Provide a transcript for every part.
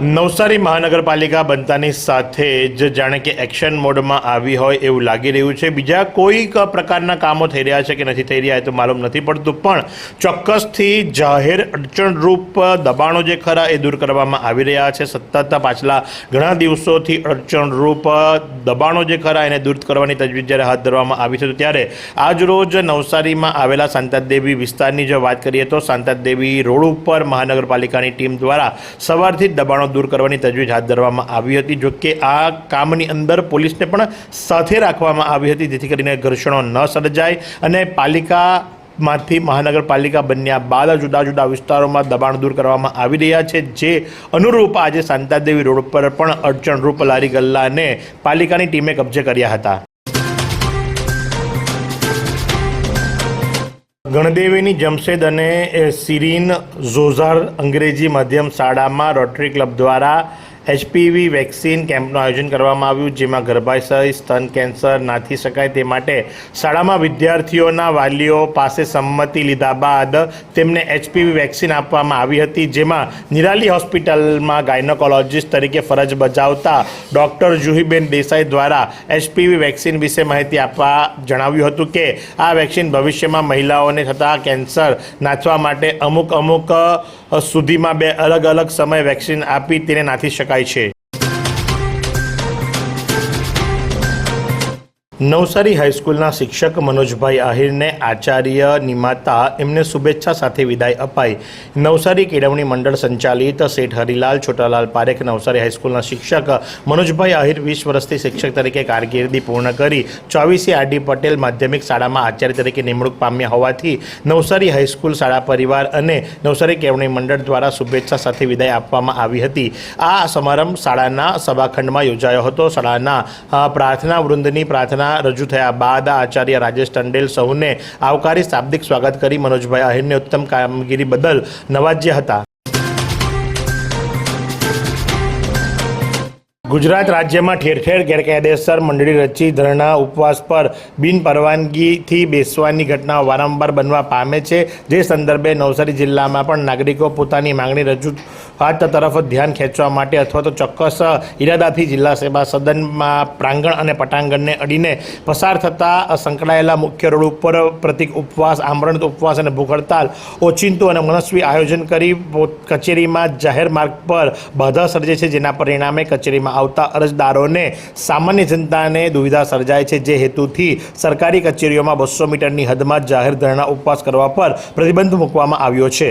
નવસારી મહાનગરપાલિકા બનતાની સાથે જ જાણે કે એક્શન મોડમાં આવી હોય એવું લાગી રહ્યું છે. બીજા કોઈક પ્રકારના કામો થઈ રહ્યા છે કે નથી થઈ રહ્યા એ તો માલુમ નથી પડતું, પણ ચોક્કસથી જાહેર અડચણરૂપ દબાણો જે ખરા એ દૂર કરવામાં આવી રહ્યા છે. સતત પાછલા ઘણા દિવસોથી અડચણરૂપ દબાણો જે ખરા એને દૂર કરવાની તજવીજ જ્યારે હાથ ધરવામાં આવી છે, તો ત્યારે આજરોજ નવસારીમાં આવેલા શાંતાદેવી વિસ્તારની જો વાત કરીએ તો શાંતાદેવી રોડ ઉપર મહાનગરપાલિકાની ટીમ દ્વારા સવારથી જ દબાણો દૂર કરવાની તજવીજ હાથ ધરવામાં આવી હતી, જો કે આ કામની અંદર પોલીસને પણ સાથે રાખવામાં આવી હતી, જેથી કરીને ઘર્ષણો ન સર્જાય અને પાલિકા માંથી મહાનગરપાલિકા બન્યા બાદ જુદા જુદા વિસ્તારોમાં દબાણ દૂર કરવામાં આવી રહ્યા છે, જે અનુરૂપ આજે શાંતાદેવી રોડ પર પણ અડચણરૂપ લારી ગલ્લાને પાલિકાની ટીમે કબજે કર્યા હતા. ગણદેવીની જમશેદ અને સિરીન ઝોઝાર અંગ્રેજી માધ્યમ શાળામાં રોટરી ક્લબ દ્વારા એચપીવી વેક્સિન કેમ્પનું આયોજન કરવામાં આવ્યું, જેમાં ગર્ભાશય, સ્તન કેન્સર નાથી શકાય તે માટે શાળામાં વિદ્યાર્થીઓના વાલીઓ પાસે સંમતિ લીધા બાદ તેમને એચપીવી વેક્સિન આપવામાં આવી હતી, જેમાં નિરાલી હોસ્પિટલમાં ગાયનોકોલોજીસ્ટ તરીકે ફરજ બજાવતા ડૉક્ટર જુહીબેન દેસાઈ દ્વારા એચપીવી વેક્સિન વિશે માહિતી આપવા જણાવ્યું હતું કે, આ વેક્સિન ભવિષ્યમાં મહિલાઓને થતા કેન્સર નાથવા માટે અમુક અમુક સુધીમાં બે અલગ અલગ સમય વેક્સિન આપી તેને નાથી શકાય છે નવસારી હાઈસ્કૂલના શિક્ષક મનોજભાઈ આહિરને આચાર્ય નિમાતા એમને શુભેચ્છા સાથે વિદાય અપાઈ. નવસારી કેળવણી મંડળ સંચાલિત શેઠ હરિલાલ છોટાલાલ પારેખ નવસારી હાઈસ્કૂલના શિક્ષક મનોજભાઈ આહિર વીસ વર્ષથી શિક્ષક તરીકે કારકિર્દી પૂર્ણ કરી ચોવીસી આર ડી પટેલ માધ્યમિક શાળામાં આચાર્ય તરીકે નિમણૂક પામ્યા હોવાથી નવસારી હાઈસ્કૂલ શાળા પરિવાર અને નવસારી કેળવણી મંડળ દ્વારા શુભેચ્છા સાથે વિદાય આપવામાં આવી હતી. આ સમારંભ શાળાના સભાખંડમાં યોજાયો હતો. શાળાના પ્રાર્થના વૃંદની પ્રાર્થના રજૂ થયા બાદ આચાર્ય રાજેશ ટંડેલ સૌને આવકારી શાબ્દિક સ્વાગત કરી મનોજભાઈ આહિરને ઉત્તમ કામગીરી બદલ નવાજ્યા હતા. ગુજરાત રાજ્યમાં ઠેર ઠેર ગેરકાયદેસર મંડળી રચી ધરણા ઉપવાસ પર બિન પરવાનગીથી બેસવાની ઘટનાઓ વારંવાર બનવા પામે છે. જે સંદર્ભે નવસારી જિલ્લામાં પણ નાગરિકો પોતાની માંગણી રજૂ હાથ તરફ ધ્યાન ખેંચવા માટે અથવા તો ચોક્કસ ઇરાદાથી જિલ્લા સેવા સદનમાં પ્રાંગણ અને પટાંગણને અડીને પસાર થતા સંકળાયેલા મુખ્ય રોડ ઉપર પ્રતિક ઉપવાસ આમરણ ઉપવાસ અને ભૂખ હડતાલ, ઓચિંતું અને મનસ્વી આયોજન કરી કચેરીમાં જાહેર માર્ગ પર બાધા સર્જે છે, જેના પરિણામે કચેરીમાં આવતા અરજદારોને સામાન્ય જનતાને દુવિધા સર્જાય છે, જે હેતુથી સરકારી કચેરીઓમાં બસો મીટરની હદમાં જાહેર ધરણા ઉપવાસ કરવા પર પ્રતિબંધ મૂકવામાં આવ્યો છે.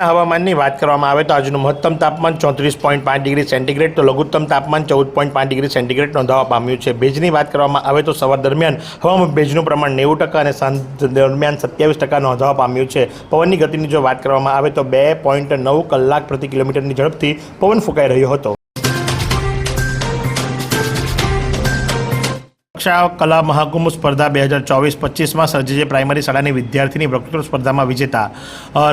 હવામાનની વાત કરવામાં આવે તો આજનું મહત્તમ તાપમાન ચોત્રીસ પોઈન્ટ પાંચ ડિગ્રી સેન્ટીગ્રેડ, તો લઘુત્તમ તાપમાન ચૌદ પોઈન્ટ પાંચ ડિગ્રી સેન્ટીગ્રેડ નોંધાવા પામ્યું છે. ભેજની વાત કરવામાં આવે તો સવાર દરમિયાન હવામાં ભેજનું પ્રમાણ નેવું ટકા અને સાંજ દરમિયાન સત્યાવીસ ટકા નોંધાવા પામ્યું છે. પવનની ગતિની જો વાત કરવામાં આવે તો બે પોઈન્ટ નવ કલાક પ્રતિ કિલોમીટરની ઝડપથી પવન ફૂંકાઈ રહ્યો હતો. કક્ષા કલા મહાકુંભ સ્પર્ધા બે હજાર ચોવીસ પચીસમાં સર્જે પ્રાઇમરી શાળાની વિદ્યાર્થીની વક્તૃત્વ સ્પર્ધામાં વિજેતા.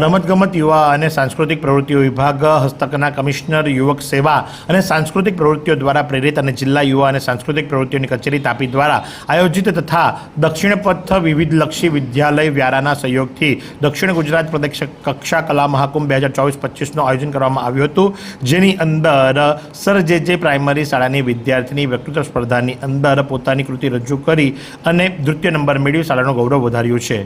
રમતગમત યુવા અને સાંસ્કૃતિક પ્રવૃત્તિઓ વિભાગ, હસ્તકના કમિશનર, યુવક સેવા અને સાંસ્કૃતિક પ્રવૃત્તિઓ દ્વારા પ્રેરિત અને જિલ્લા યુવા અને સાંસ્કૃતિક પ્રવૃત્તિઓની કચેરી તાપી દ્વારા આયોજિત તથા દક્ષિણ પથ વિવિધલક્ષી વિદ્યાલય વ્યારાના સહયોગથી દક્ષિણ ગુજરાત પ્રદેશ કક્ષા કલા મહાકુંભ બે હજાર ચોવીસ પચીસનું આયોજન કરવામાં આવ્યું હતું. જેની અંદર સર જે જે પ્રાઇમરી શાળાની વિદ્યાર્થીની વક્તૃત્વ સ્પર્ધાની અંદર પોતાની કૃતિ રજૂ કરી અને દ્વિતીય નંબર મેળવી શાળાનું ગૌરવ વધાર્યું છે.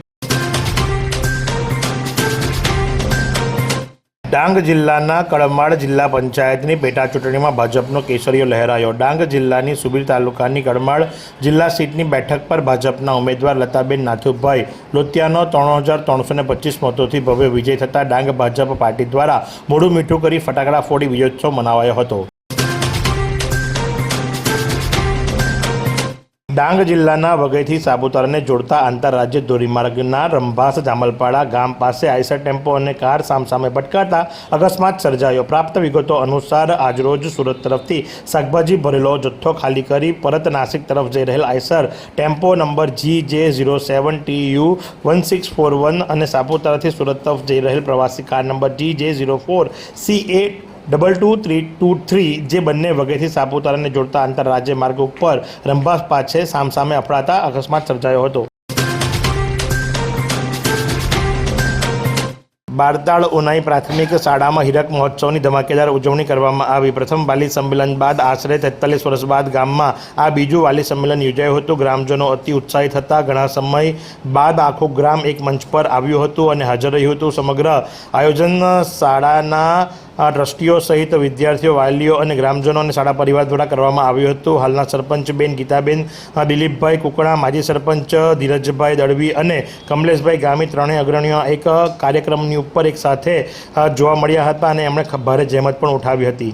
ડાંગ જિલ્લાના કળમાળ જિલ્લા પંચાયતની પેટા ચૂંટણીમાં ભાજપનો કેસરીયો લહેરાયો. ડાંગ જિલ્લાની સુબીર તાલુકાની કળમાળ જિલ્લા સીટની બેઠક પર ભાજપના ઉમેદવાર લતાબેન નાથુભાઈ લોતિયાનો ત્રણ હજાર ત્રણસો ને પચીસ મતોથી ભવ્ય વિજય થતાં ડાંગ ભાજપ પાર્ટી દ્વારા મોડું મીઠું કરી ફટાકડા ફોડી વિજયોત્સવ મનાવાયો હતો. ડાંગ જિલ્લાના વઘઈથી સાપુતારાને જોડતા આંતરરાજ્ય ધોરીમાર્ગના રંભાસ જામલપાડા ગામ પાસે આઈસર ટેમ્પો અને કાર સામસામે ભટકાતા અકસ્માત સર્જાયો. પ્રાપ્ત વિગતો અનુસાર આજરોજ સુરત તરફથી શાકભાજી ભરેલો જથ્થો ખાલી કરી પરત નાસિક તરફ જઈ રહેલ Eicher tempo number G J zero seven T U one six four one અને સાપુતારાથી સુરત તરફ જઈ રહેલ પ્રવાસી car number G J zero four C A double two three two three જે બંને વગેરેથી સાપુતારાને જોડતા આંતરરાજ્ય માર્ગ ઉપર રંભાસ પાછે સામસામે અફડાતા અકસ્માત સર્જાયો હતો. બારતાળ ઉનાઈ પ્રાથમિક શાળામાં હીરક મહોત્સવની ધમાકેદાર ઉજવણી કરવામાં આવી. પ્રથમ વાલી સંમેલન બાદ આશરે તેતાલીસ વર્ષ બાદ ગામમાં આ બીજું વાલી સંમેલન યોજાયું હતું. ગ્રામજનો અતિ ઉત્સાહિત હતા. ઘણા સમય બાદ આખું ગ્રામ એક મંચ પર આવ્યું હતું અને હાજર રહ્યું હતું. સમગ્ર આયોજન શાળાના આ ટ્રસ્ટીઓ સહિત વિદ્યાર્થીઓ, વાલીઓ અને ગ્રામજનો અને શાળા પરિવાર દ્વારા કરવામાં આવ્યું હતું. હાલના સરપંચબેન ગીતાબેન દિલીપભાઈ કુકણા, માજી સરપંચ ધીરજભાઈ દળવી અને કમલેશભાઈ ગામી ત્રણેય અગ્રણીઓ એક કાર્યક્રમની ઉપર એક સાથે જોવા મળ્યા હતા અને એમણે ભારે જહેમત પણ ઉઠાવી હતી.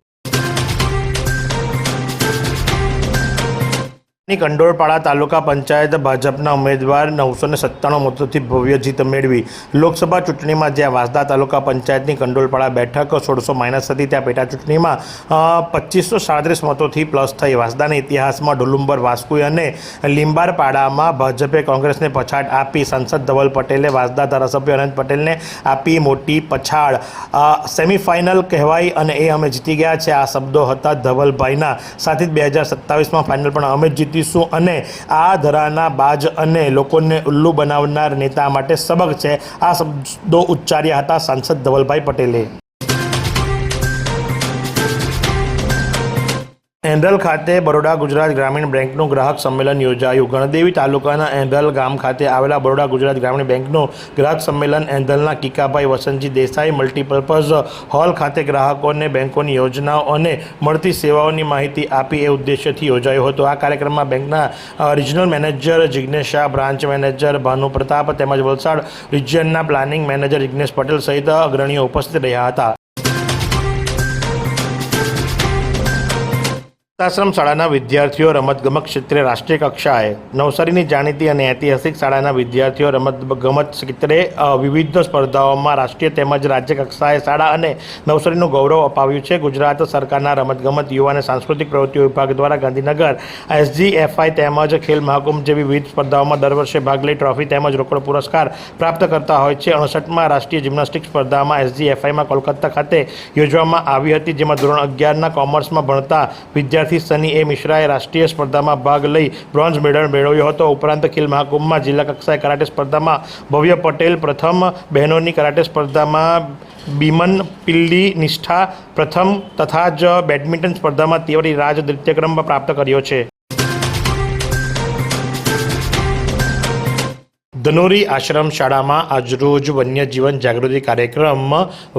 કંડોળપાડા તાલુકા પંચાયત ભાજપના ઉમેદવાર નવસો ને સત્તાણું મતોથી ભવ્ય જીત મેળવી. લોકસભા ચૂંટણીમાં જ્યાં વાંસદા તાલુકા પંચાયતની કંડોળપાડા બેઠક સોળસો માઇનસ હતી, ત્યાં પેટા ચૂંટણીમાં પચીસો સાડત્રીસ મતોથી પ્લસ થઈ. વાંસદાના ઇતિહાસમાં ડોલુંબર વાસ્કુઈ અને લીંબારપાડામાં ભાજપે કોંગ્રેસને પછાડ આપી. સાંસદ ધવલ પટેલે વાંસદા ધારાસભ્ય અનંત પટેલને આપી મોટી પછાડ. સેમિફાઇનલ કહેવાય અને એ અમે જીતી ગયા છે. આ શબ્દો હતા ધવલભાઈના. સાથે જ બે હજાર સત્તાવીસમાં ફાઇનલ પણ અમે જ જીતીશું અને આ ધરાના બાજ અને લોકોને ઉલ્લુ બનાવનાર નેતા માટે સબક છે. આ શબ્દો ઉચ્ચાર્યા હતા સાંસદ ધવલભાઈ પટેલે. એન્ડલ ખાતે બરોડા ગુજરાત ગ્રામીણ બેંકનું ગ્રાહક સંમેલન યોજાયું. ગણદેવી તાલુકાના એન્ડલ ગામ ખાતે આવેલા બરોડા ગુજરાત ગ્રામીણ બેંકનું ગ્રાહક સંમેલન એન્ડલના કિકાભાઈ વસંતજી દેસાઈ મલ્ટીપર્પઝ હોલ ખાતે ગ્રાહકોને બેંકોની યોજનાઓ અને મળતી સેવાઓની માહિતી આપી એ ઉદ્દેશ્યથી યોજાયો હતો. આ કાર્યક્રમમાં બેંકના regional manager Jignesh Shah branch manager Bhanu Pratap તેમજ વલસાડ રિજિયનના પ્લાનિંગ મેનેજર જિજ્ઞેશ પટેલ સહિત અગ્રણીઓ ઉપસ્થિત રહ્યા હતા. આશ્રમ શાળાના વિદ્યાર્થીઓ રમતગમત ક્ષેત્રે રાષ્ટ્રીય કક્ષાએ નવસારીની જાણીતી અને ઐતિહાસિક શાળાના વિદ્યાર્થીઓ રમતગમત ક્ષેત્રે વિવિધ સ્પર્ધાઓમાં રાષ્ટ્રીય તેમજ રાજ્ય કક્ષાએ શાળા અને નવસારીનું ગૌરવ અપાવ્યું છે. ગુજરાત સરકારના રમતગમત, યુવા અને સાંસ્કૃતિક પ્રવૃત્તિઓ વિભાગ દ્વારા ગાંધીનગર એસજીએફઆઈ તેમજ ખેલ મહાકુંભ જેવી વિવિધ સ્પર્ધાઓમાં દર વર્ષે ભાગ લઈ ટ્રોફી તેમજ રોકડ પુરસ્કાર પ્રાપ્ત કરતા હોય છે. અડસઠમાં રાષ્ટ્રીય જિમ્નાસ્ટિક સ્પર્ધામાં એસજીએફઆઈમાં કોલકાતા ખાતે યોજવામાં આવી હતી, જેમાં ધોરણ અગિયારના કોમર્સમાં ભણતા વિદ્યાર્થી સની એ મિશ્રાએ રાષ્ટ્રીય સ્પર્ધામાં ભાગ લઈ બ્રોન્ઝ મેડલ મેળવ્યો હતો. ઉપરાંત ખેલ મહાકુંભમાં જિલ્લા કક્ષાએ કરાટે સ્પર્ધામાં ભવ્ય પટેલ પ્રથમ, બહેનોની કરાટે સ્પર્ધામાં બીમન પિલ્લી નિષ્ઠા પ્રથમ તથા જ બેડમિન્ટન સ્પર્ધામાં તિવારી રાજ દ્વિતીયક્રમ પ્રાપ્ત કર્યો છે. ધનોરી આશ્રમ શાળામાં આજરોજ વન્યજીવન જાગૃતિ કાર્યક્રમ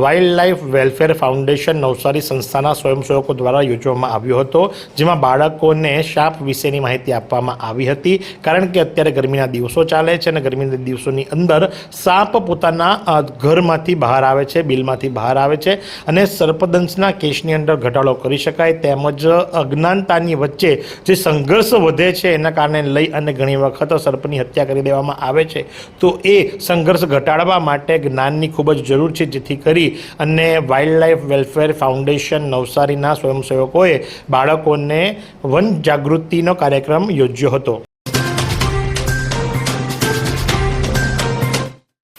wildlife welfare foundation Navsari સંસ્થાના સ્વયંસેવકો દ્વારા યોજવામાં આવ્યો હતો, જેમાં બાળકોને સાપ વિશેની માહિતી આપવામાં આવી હતી. કારણ કે અત્યારે ગરમીના દિવસો ચાલે છે અને ગરમીના દિવસોની અંદર સાપ પોતાના ઘરમાંથી બહાર આવે છે, બિલમાંથી બહાર આવે છે અને સર્પદંશના કેસની અંદર ઘટાડો કરી શકાય. તેમજ અજ્ઞાનતાની વચ્ચે જે સંઘર્ષ વધે છે, એના કારણે લઈ અને ઘણી વખત સર્પની હત્યા કરી દેવામાં આવે છે તો એ સંઘર્ષ ઘટાડવા માટે જ્ઞાનની ખૂબ જ જરૂર છે જેથી કરી અને વાઇલ્ડ લાઇફ વેલફેર ફાઉન્ડેશન નવસારીના સ્વયંસેવકોએ બાળકોને વન જાગૃતિનો કાર્યક્રમ યોજ્યો હતો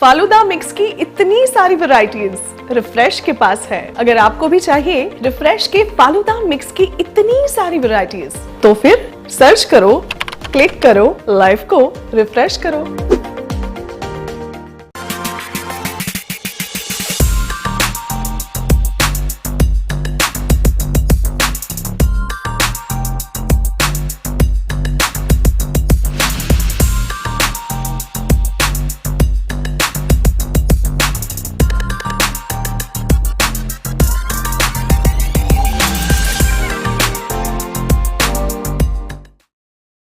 फालूदा मिक्स की इतनी सारी वैरायटीज रिफ्रेश के पास है अगर आपको भी चाहिए रिफ्रेश के फालूदा मिक्स की इतनी सारी वैरायटीज तो फिर सर्च करो क्लिक करो लाइफ को रिफ्रेश करो